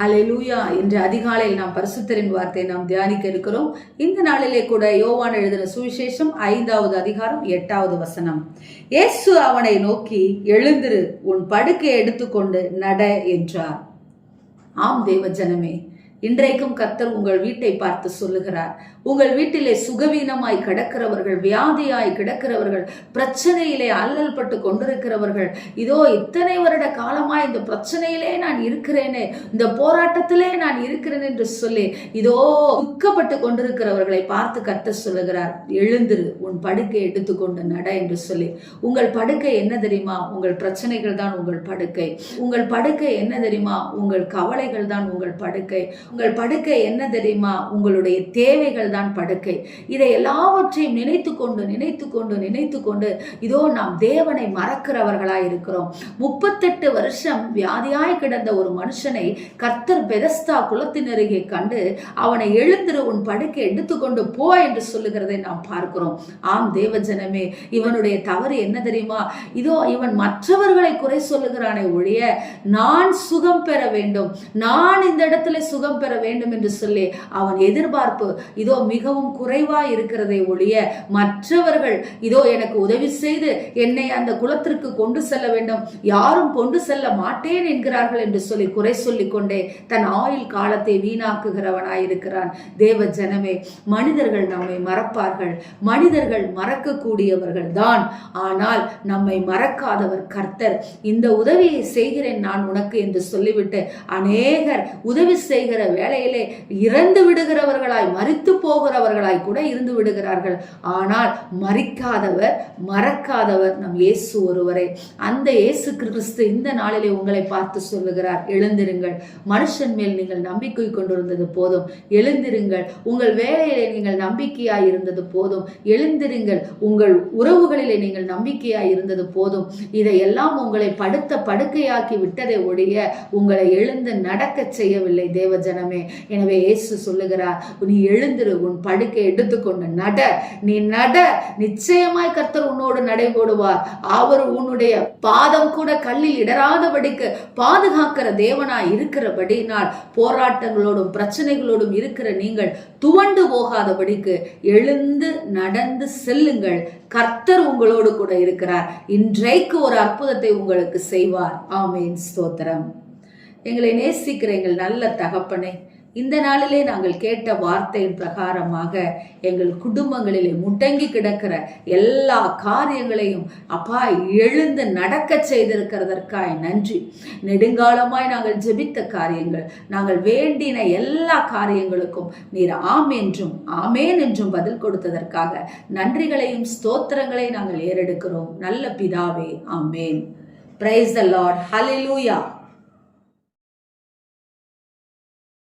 Hallelujah இன்று அதிகாலையில் நாம் பரிசுத்தரின் வார்த்தை நாம் தியானிக்க இருக்கிறோம். இந்த நாளிலே கூட யோவான் எழுதின சுவிசேஷம் ஐந்தாவது அதிகாரம் எட்டாவது வசனம். இயேசு அவனை நோக்கி எழுந்திரு உன் படுக்கையை எடுத்துக்கொண்டு நட என்றார். ஆம் தேவ ஜனமே இன்றைக்கும் கத்தர் உங்கள் வீட்டை பார்த்து சொல்லுகிறார். உங்கள் வீட்டிலே சுகவீனமாய் கிடக்கிறவர்கள் வியாதியாய் கிடக்கிறவர்கள் பிரச்சனையிலே அல்லல் பட்டு கொண்டிருக்கிறவர்கள் இதோ இத்தனை வருட காலமாய் இந்த பிரச்சனையிலே நான் இருக்கிறேனே இந்த போராட்டத்திலே நான் இருக்கிறேன் என்று சொல்லி இதோ துக்கப்பட்டு கொண்டிருக்கிறவர்களை பார்த்து கத்த சொல்லுகிறார். எழுந்திரு உன் படுக்கை எடுத்துக்கொண்டு நட என்று சொல்லி. உங்கள் படுக்கை என்ன தெரியுமா? உங்கள் பிரச்சனைகள் தான் உங்கள் படுக்கை. உங்கள் படுக்கை என்ன தெரியுமா? உங்கள் கவலைகள் தான் உங்கள் படுக்கை. உங்கள் படுக்கை என்ன தெரியுமா? உங்களுடைய தேவைகள் தான் படுக்கை. இதை எல்லாவற்றையும் நினைத்து கொண்டு நினைத்து கொண்டு நினைத்து கொண்டு இதோ நாம் தேவனை மறக்கிறவர்களாய் இருக்கிறோம். முப்பத்தெட்டு வருஷம் வியாதியாய் கிடந்த ஒரு மனுஷனை கர்த்தர் பெதஸ்தா குலத்தினருகே கண்டு அவனை எழுந்திரு உன் படுக்கை எடுத்துக்கொண்டு போ என்று சொல்லுகிறதை நாம் பார்க்கிறோம். ஆம் தேவஜனமே இவனுடைய தவறு என்ன தெரியுமா? இதோ இவன் மற்றவர்களை குறை சொல்லுகிறானே ஒழிய நான் சுகம் பெற வேண்டும். நான் இந்த இடத்துல சுகம் பெற வேண்டும் என்று சொல்லி அவன் எதிர்பார்ப்பு இதோ மிகவும் குறைவா இருக்கிறதை ஒழிய மற்றவர்கள் இதோ எனக்கு உதவி செய்து என்னை அந்த குலத்திற்கு கொண்டு செல்ல வேண்டும் யாரும் கொண்டு செல்ல மாட்டேன் என்கிறார்கள் என்று சொல்லி குறை சொல்லிக் கொண்டே தன் ஆயுள் காலத்தை வீணாக்குகிறவனாயிருக்கிறான் தேவ ஜனமே மனிதர்கள் நம்மை மறப்பார்கள் மனிதர்கள் மறக்கக்கூடியவர்கள் தான். ஆனால் நம்மை மறக்காதவர் கர்த்தர். இந்த உதவியை செய்கிறேன் நான் உனக்கு என்று சொல்லிவிட்டு அநேகர் உதவி செய்கிற வேளையிலே இறந்து விடுகிறவர்களாய் மறித்து போகிறவர்களாய் கூட இருந்து விடுகிறார்கள். ஆனால் மறிக்காதவர் மறக்காதவர் நம் இயேசு ஒருவரை. அந்த இயேசு கிறிஸ்து இந்த நாளிலே உங்களை பார்த்து சொல்லுகிறார் எழுந்திருங்கள். மனுஷன் மேல் நீங்கள் நம்பிக்கை கொண்டிருந்தது போதும். எழுந்திருங்கள். உங்கள் வேலையிலே நீங்கள் நம்பிக்கையாய் இருந்தது போதும். எழுந்திருங்கள். உங்கள் உறவுகளிலே நீங்கள் நம்பிக்கையாய் இருந்தது போதும். இதையெல்லாம் உங்களை படுத்த படுக்கையாக்கி விட்டதை ஒழிய உங்களை எழுந்து நடக்க செய்யவில்லை தேவஜன ஜனமே எனவே இயேசு சொல்லுகிறார் நீ எழுந்திரு உன் படுக்கை எடுத்துக்கொண்டு நட. நீ நட. நிச்சயமாய் கர்த்தர் உன்னோடு நடைபோடுவார். அவர் உன்னுடைய பாதம் கூட கல்லில் இடராதபடிக்கு பாதுகாக்கிற தேவனாய் இருக்கிறபடினால் போராட்டங்களோடும் பிரச்சனைகளோடும் இருக்கிற நீங்கள் துவண்டு போகாதபடிக்கு எழுந்து நடந்து செல்லுங்கள். கர்த்தர் உங்களோடு கூட இருக்கிறார். இன்றைக்கு ஒரு அற்புதத்தை உங்களுக்கு செய்வார். ஆமேன். ஸ்தோத்திரம். எங்களை நேசிக்கிற எங்கள் நல்ல தகப்பனை இந்த நாளிலே நாங்கள் கேட்ட வார்த்தையின் பிரகாரமாக எங்கள் குடும்பங்களிலே முடங்கி கிடக்கிற எல்லா காரியங்களையும் அப்பா எழுந்து நடக்க செய்திருக்கிறதற்காய் நன்றி. நெடுங்காலமாய் நாங்கள் ஜெபித்த காரியங்கள் நாங்கள் வேண்டின எல்லா காரியங்களுக்கும் நீர் ஆம் என்றும் ஆமேன் என்றும் பதில் கொடுத்ததற்காக நன்றிகளையும் ஸ்தோத்திரங்களையும் நாங்கள் ஏறெடுக்கிறோம். நல்ல பிதாவே ஆமேன். Praise the Lord hallelujah